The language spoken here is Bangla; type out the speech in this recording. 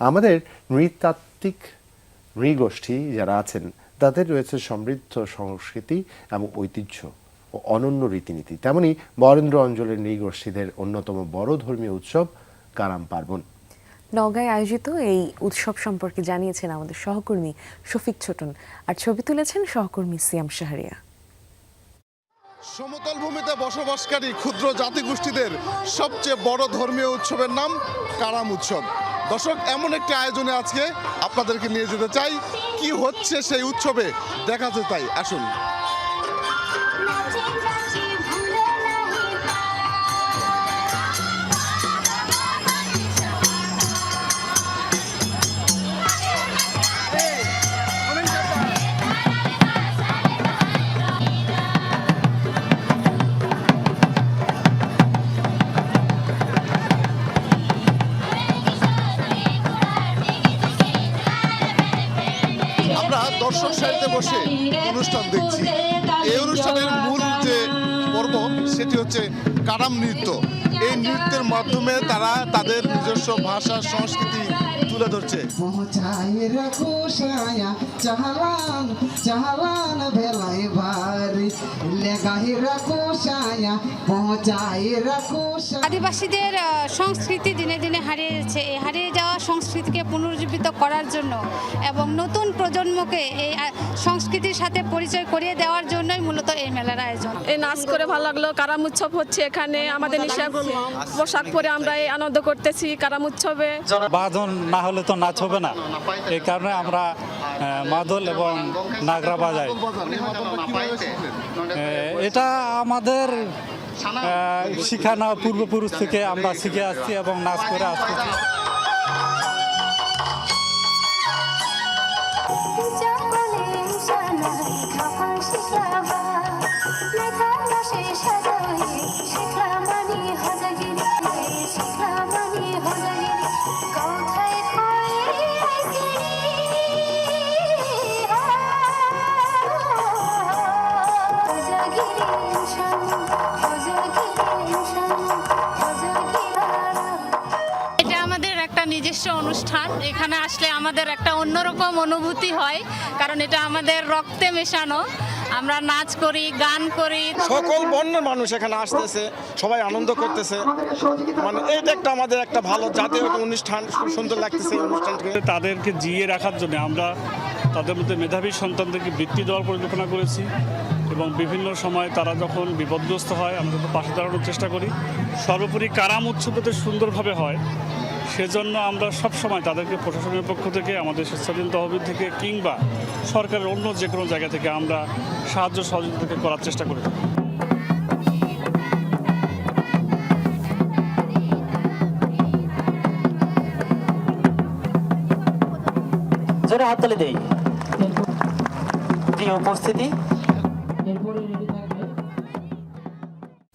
আমাদের নৃতাত্ত্বিক নৃগোষ্ঠী যারা আছেন তাদের রয়েছে সমৃদ্ধ সংস্কৃতি এবং ঐতিহ্য ও অনন্য রীতিনীতি। তেমনি বরেন্দ্র অঞ্চলের নৃগোষ্ঠীদের অন্যতম বড় ধর্মীয় উৎসব কারাম পার্বণ। নওগাঁয় আয়োজিত এই উৎসব সম্পর্কে জানিয়েছেন আমাদের সহকর্মী শফিক ছোটন আর ছবি তুলেছেন সহকর্মী সিয়াম শাহরিয়া। সমতল ভূমিতে বসবাসকারী ক্ষুদ্র জাতিগোষ্ঠীদের সবচেয়ে বড় ধর্মীয় উৎসবের নাম কারাম উৎসব। দর্শক, এমন একটি আয়োজনে আজকে আপনাদেরকে নিয়ে যেতে চাই। কি হচ্ছে সেই উৎসবে? দেখাতে তাই, আসুন। দর্শক সারিতে বসে অনুষ্ঠান দেখছি। এই অনুষ্ঠানের মূল যে পর্ব, সেটি হচ্ছে কারাম নৃত্য। এই নৃত্যের মাধ্যমে তারা তাদের নিজস্ব ভাষা, সংস্কৃতি তুলে ধরছে। চালান চালান আদিবাসীদের সংস্কৃতি দিনে দিনে হারিয়ে যাচ্ছে এই হারিয়ে যাওয়া সংস্কৃতিকে পুনরুজ্জীবিত করার জন্য এবং নতুন প্রজন্মকে এই সংস্কৃতির সাথে পরিচয় করিয়ে দেওয়ার জন্যই মূলত এই মেলার আয়োজন। এই নাচ করে ভালো লাগল কারাম উৎসব হচ্ছে এখানে আমাদের নিশা পোশাক পরে আমরা এই আনন্দ করতেছি কারাম উৎসবে। বাঁধন না হলে তো নাচ হবে না। এই কারণে আমরা মাদল এবং নাগরা বাজাই। এটা আমাদের শিখানো পূর্বপুরুষ থেকে আমরা শিখে আসছি এবং নাচ করে আসতেছি নিজস্ব অনুষ্ঠান। এখানে আসলে আমাদের একটা অন্যরকম অনুভূতি হয় কারণ এটা আমাদের রক্তে মেশানো। আমরা নাচ করি গান করি। সকল বর্ণের মানুষ এখানে আসতেছে সবাই আনন্দ করতেছে। মানে এইটা একটা আমাদের একটা ভালো জাতীয় অনুষ্ঠান খুব সুন্দর লাগতেছে এই অনুষ্ঠানকে তাদেরকে জিয়ে রাখার জন্য আমরা তাদের মধ্যে মেধাবী সন্তানদেরকে বৃত্তি দেওয়ার পরিকল্পনা করেছি। এবং বিভিন্ন সময় তারা যখন বিপদগ্রস্ত হয়, আমরা তাদের পাশে দাঁড়ানোর চেষ্টা করি। সর্বোপরি কারাম উৎসব যাতে সুন্দরভাবে হয়, সেজন্য আমরা সব সময় তাদেরকে প্রশাসনের পক্ষ থেকে, আমাদের স্বেচ্ছাধীন তহবিল থেকে কিংবা সরকারের অন্য যে কোনো জায়গা থেকে আমরা সাহায্য সহযোগিতা করার চেষ্টা করি। হাততালি দেই। প্রিয় উপস্থিতি এরপরে রেডি